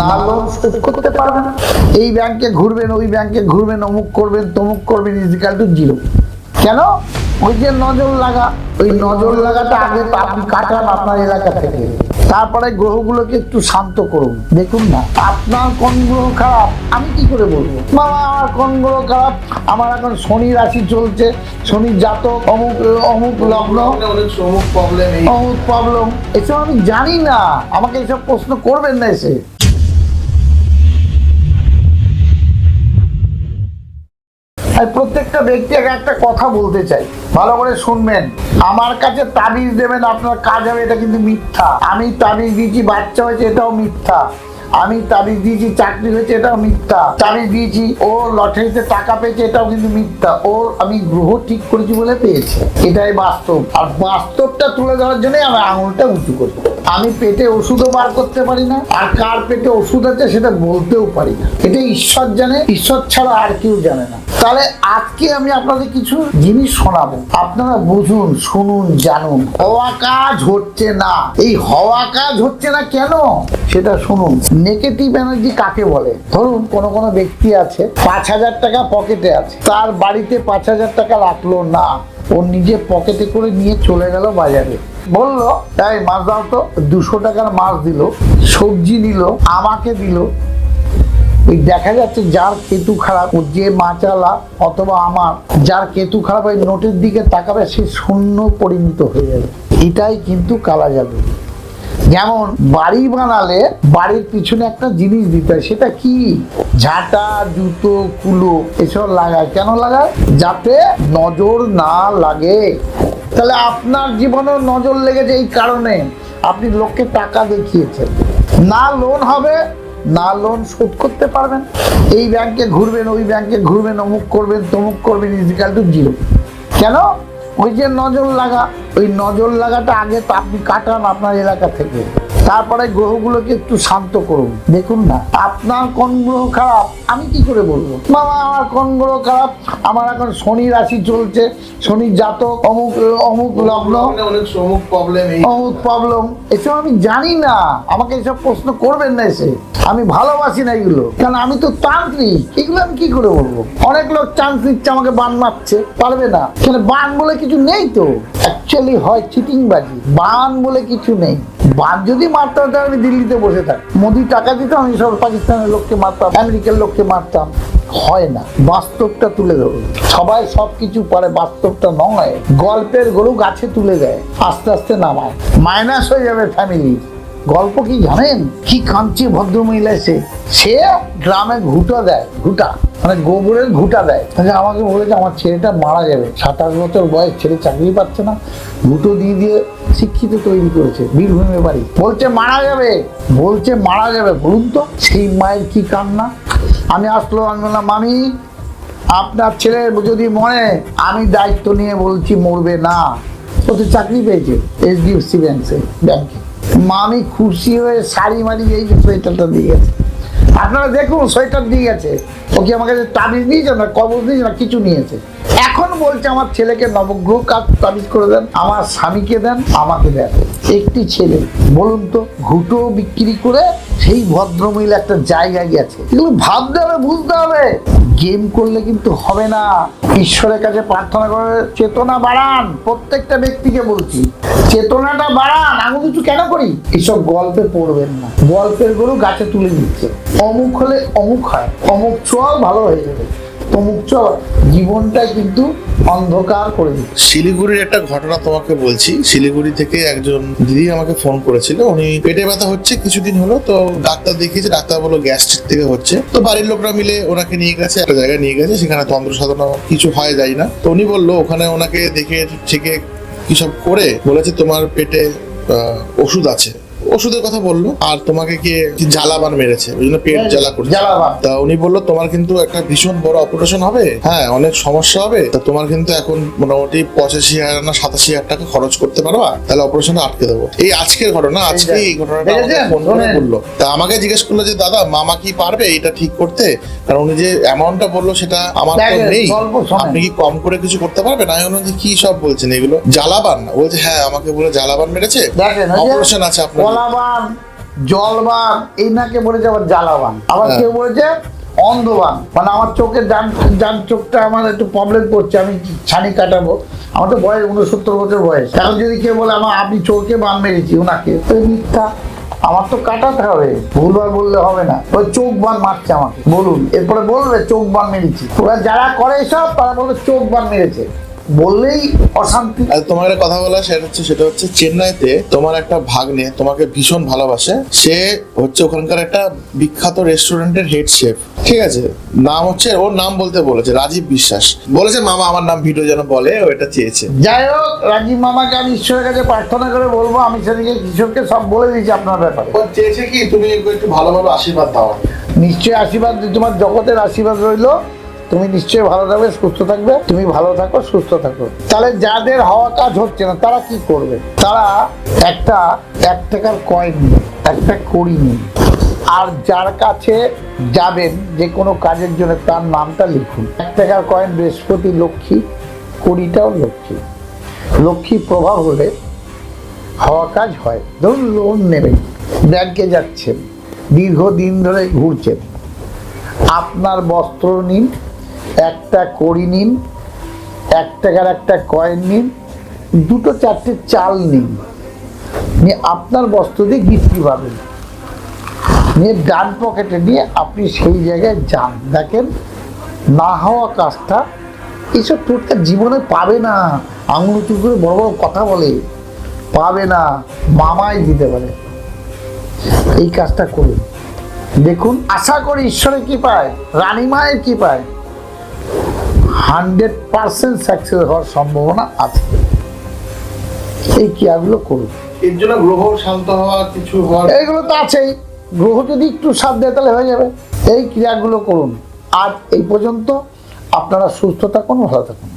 না লোন শোধ করতে পারবেন। এই ব্যাংকে ঘুরবেন ওই ব্যাংকে ঘুরবেন অমুক করবেন তমুক করবেন ইজিক্যাল টু জিরো কেন? ওই যে নজর লাগা ওই নজর লাগাটা আগে আপনি কাটান আপনার এলাকা থেকে। তারপরে গ্রহগুলোকে একটু শান্ত করুন। দেখুন না আপনার কোন গ্রহ খারাপ? আমি কি করে বলব? বাবা আমার কোন গ্রহ খারাপ? আমার এখন শনি রাশি চলছে শনির জাতক অমুক অমুক লগ্ন। অমুক প্রবলেম এসব আমি জানি না। আমাকে এসব প্রশ্ন করবেন না এসে। আর প্রত্যেকটা ব্যক্তি একটা কথা বলতে চাই। ভালো করে শুনবেন। আমার কাছে তাবিজ দেবেন, আপনার কাজ হবে, এটা কিন্তু মিথ্যা। আমি তাবিজ দিয়েছি, বাচ্চা হয়েছে, এটাও মিথ্যা। আমি তাবিজ দিয়েছি, চাকরি হয়েছে, এটাও মিথ্যা। তাবিজ দিয়েছি, ও লটারিতে টাকা পেয়েছে, এটাও কিন্তু মিথ্যা। ওর আমি গ্রহ ঠিক করেছি বলে পেয়েছে। এটাই বাস্তব। আর বাস্তবটা তুলে ধরার জন্য আমি আঙুলটা উঁচু করি আমি পেটে ওষুধও বার করতে পারি না, আর কার পেটে ওষুধ আছে সেটা বলতেও পারি না। এটা ঈশ্বর জানে, ঈশ্বর ছাড়া আর কেউ জানে না। তাহলে আজকে আমি আপনাদের কিছু জিনিস শোনাবো। আপনারা বুঝুন, শুনুন, জানুন। হওয়া কাজ হচ্ছে না। এই হওয়া কাজ হচ্ছে না কেন? সেটা শুনুন। নেগেটিভ এনার্জি কাকে বলে? ধরুন কোনো কোনো ব্যক্তি আছে, পাঁচ হাজার টাকা পকেটে আছে, তার বাড়িতে পাঁচ হাজার টাকা রাখল না, ও নিজে পকেটে করে নিয়ে চলে গেল বাজারে। বলল তাই মাছ দাও তো। দুশো টাকার মাছ দিল, সবজি নিল, আমাকে দিল। ওই দেখা যাচ্ছে যার কেতু খারাপ, ও যে মাচালা অথবা আমার, যার কেতু খারাপ, ওই নোটের দিকে তাকাবে, সে শূন্য পরিণত হয়ে যাবে। এটাই কিন্তু কালা যাবে যেমন বাড়ি বানালে বাড়ির পিছনে একটা জিনিস দিতে হয়, সেটা কি? ঝাঁটা, জুতো, কুলো, এসব লাগায়। কেন লাগায়? যাতে নজর না লাগে। তাহলে আপনার জীবনেও নজর লেগেছে এই কারণে। আপনি লোককে টাকা দেখিয়েছেন। না লোন হবে, না লোন শোধ করতে পারবেন। এই ব্যাংকে ঘুরবেন, ওই ব্যাংকে ঘুরবেন, অমুক করবেন, তমুক করবেন ইজিক্যাল টু জিরো কেন? ওই যে নজর লাগা। ওই নজর লাগাটা আগে তো আপনি কাটান আপনার এলাকা থেকে। তারপরে গ্রহগুলোকে একটু শান্ত করুন। দেখুন না, আপনার কোন গ্রহ খারাপ? আমি কি করে বলব? বাবা আমার কোন গ্রহ খারাপ? আমার এখন শনি রাশি চলছে শনির জাতক, অমুক অমুক লগ্ন। সমুখ প্রবলেম অমুক প্রবলেম এসব আমি জানি না। আমাকে এসব প্রশ্ন করবেন না এসে। আমি ভালোবাসি না এগুলো। কারণ আমি তো তান্ত্রিক। এগুলো আমি কি করে বলব? অনেক লোক চান্স নিচ্ছে, আমাকে বান মারছে। পারবে না। বান বলে কিছু নেই তো। হয় চিটিং বাজি বান বলে কিছু নেই। বান যদি মারতাম তাহলে আমি দিল্লিতে বসে থাকি। মোদি টাকা দিতাম আমি সব পাকিস্তানের লোককে মারতাম, আমেরিকার লোককে মারতাম। হয় না। বাস্তবটা তুলে ধরো। সবাই সব কিছু পারে, বাস্তবটা নয়। গল্পের গরু গাছে তুলে দেয়, আস্তে আস্তে নামায়। মাইনাস হয়ে যাবে ফ্যামিলি গল্প কি জানেন? কি কাঁদছে ভদ্রমহিলা এসে, সে গ্রামে ঘুটা দেয়, ঘুটা মানে গোবরের ঘুটা দেয়। আচ্ছা আমাকে বলেছে, আমার ছেলেটা মারা যাবে। সাতাশ বছর বয়স, ছেলে চাকরি পাচ্ছে না। ঘুটো দিয়ে দিয়ে শিক্ষিত তৈরি করেছে বীরভূমের বাড়ি। বলছে, মারা যাবে। বলছে, মারা যাবে। বলুন তো, সেই মায়ের কি কান্না? আমি আসলো, আমি বললাম, মামি, আপনার ছেলে যদি মরে, আমি দায়িত্ব নিয়ে বলছি, মরবে না। ও তো চাকরি পেয়েছে এইচডিএফসি ব্যাংকে ব্যাংকে। মামি খুশি হয়ে শাড়ি মারি এই যে সোয়েটারটা দিয়ে গেছে। আপনারা দেখুন, সোয়েটার দিয়ে গেছে। ও কি আমার কাছে তাবিজ নিয়েছে না, কবজ দিয়েছে না, কিছু নিয়েছে এখন বলছে আমার ছেলেকে নবগ্রহ কাজ তাবিজ করে দেন, আমার স্বামীকে দেন, আমাকে দেন। একটি ছেলে, বলুন তো ঘুটো বিক্রি করে সেই ভদ্রমহিলা একটা জায়গায় গেছে। এগুলো ভাবতে হবে, বুঝতে হবে। গেম করলে কিন্তু হবে না। ঈশ্বরের কাছে প্রার্থনা করে চেতনা বাড়ান, প্রত্যেকটা ব্যক্তিকে বলছি। চেতনাটা বাড়ান আমি কিছু কেন করি? এসব গল্পে পড়বেন না। গল্পের গরু গাছে তুলে দিচ্ছে অমুক হলে অমুক হয়, অমুক চল ভালো হয়ে যাবে। তমুক চল জীবনটা কিন্তু অন্ধকার করে দিচ্ছে শিলিগুড়ির একটা ঘটনা তোমাকে বলছি। শিলিগুড়ি থেকে একজন দিদি আমাকে ফোন করেছিল। উনি পেটে ব্যথা হচ্ছে, কিছুদিন হলো, তো ডাক্তার দেখিয়েছে। ডাক্তার বলল, গ্যাস্ট্রিক থেকে হচ্ছে। তো বাড়ির লোকরা মিলে ওনাকে নিয়ে গেছে, একটা জায়গায় নিয়ে গেছে। সেখানে তন্ত্র সাধনা কিছু হয় যায় না। তো উনি বলল, ওখানে ওনাকে দেখে থেকে কি সব করে? বলেছে, তোমার পেটে ওষুধ আছে। ওষুধের কথা বলল আর তোমাকে কি জ্বালাবান মেরেছে? ওই জন্য পেট জ্বালা করছে। জ্বালাবান। তা উনি বলল তোমার কিন্তু একটা ভীষণ বড় অপারেশন হবে। হ্যাঁ অনেক সমস্যা হবে। তা তোমার কিন্তু এখন মোটামুটি পঁচাশি হাজার না সাতাশি হাজার টাকা খরচ করতে পারবা তাহলে অপারেশনটা আটকে দেবো। এই আজকের ঘটনা আজকে এই ঘটনাটা ফোন করে বলল। তা আমাকে জিজ্ঞেস করল যে দাদা মামা কি পারবে এটা ঠিক করতে? কারণ উনি যে অ্যামাউন্টটা বলল সেটা আমার তো নেই। আপনি কি কম করে কিছু করতে পারবেন? আমি বললাম যে কি সব বলছেন এগুলো? জ্বালাবান না? বলছে হ্যাঁ আমাকে বলে জ্বালাবান মেরেছে। অপারেশন আছে আপনার কলাবান জলবান এই নাকে বলেছে আবার জ্বালাবান? আবার হ্যাঁ। কেউ বলেছে অন্ধবান। মানে আমার চোখের ডান ডান চোখটা আমার একটু প্রবলেম করছে আমি ছানি কাটাবো। আমার তো বয়স উনসত্তর বছর বয়স। এখন যদি কেউ বলে আমার আপনি চোখে বান মেরেছি ওনাকে? তো মিথ্যা। আমার তো কাটাতে হবে ভুলবার বললে হবে না। ওই চোখ বান মারছে আমাকে। বলুন এরপরে বলবে চোখ বান মেরেছি। ওরা যারা করে সব তারা বলবে চোখ বান মেরেছে। বললেই অশান্তি। তোমার একটা কথা বলা সেটা হচ্ছে সেটা হচ্ছে চেন্নাইতে তোমার একটা ভাগ্নে তোমাকে ভীষণ ভালোবাসে। সে হচ্ছে ওখানকার একটা বিখ্যাত রেস্টুরেন্টের হেড শেফ ঠিক আছে? নাম হচ্ছে ওর নাম বলতে বলেছে রাজীব বিশ্বাস। বলেছে মামা আমার নাম ভিডিও যেন বলে ও এটা চেয়েছে। যাই হোক রাজীব মামাকে আমি ঈশ্বরের কাছে প্রার্থনা করে বলব আমি সেদিকে কিশোরকে সব বলে দিয়েছি আপনার ব্যাপারে। ও চেয়েছে কি তুমি একটু ভালোভাবে আশীর্বাদ দাও। নিশ্চয়ই আশীর্বাদ তোমার জগতের আশীর্বাদ রইল। তুমি নিশ্চয়ই ভালো থাকবে, সুস্থ থাকবে। তুমি ভালো থাকো, সুস্থ থাকো। তাহলে যাদের হওয়া কাজ হচ্ছে না, তারা কি করবে? তারা একটা, এক টাকার কয়েন নিন একটা কড়ি নিন আর যার কাছে যাবেন, যে কোনো কাজের জন্য তার নামটা লিখুন। এক টাকার কয়েন বৃহস্পতি, লক্ষ্মী, কুড়িটাও লক্ষ্মী। লক্ষ্মী প্রভাব হলে হওয়া কাজ হয়। ধরুন লোন নেবেন, ব্যাংকে যাচ্ছেন, দীর্ঘদিন ধরে ঘুরছেন। আপনার বস্ত্র নিন একটা কড়ি নিন এক টাকার একটা কয়েন নিন, দুটো চারটে চাল নিন। নিয়ে আপনার বস্ত্র দিয়ে গিফটি পাবেন নিয়ে ডান পকেটে নিয়ে আপনি সেই জায়গায় যান। দেখেন, না হওয়া কাজটা এইসব টোটকা জীবনে পাবে না। আঙুল উঁচু করে বড় বড় কথা বলে, পাবে না, মামাই দিতে পারে। এই কাজটা করুন। দেখুন, আশা করি ঈশ্বরের কি পায় রানীমায়ের কি পায় হান্ড্রেড পার্সেন্ট সাকসেস হওয়ার সম্ভাবনা আছে। এই ক্রিয়াগুলো করুন। এর জন্য গ্রহ শান্ত হওয়া কিছু হওয়া এগুলো তো আছেই। গ্রহ যদি একটু সাথ দেয় তাহলে হয়ে যাবে। এই ক্রিয়াগুলো করুন। আর এই পর্যন্ত আপনারা সুস্থ থাকুন ভালো থাকুন।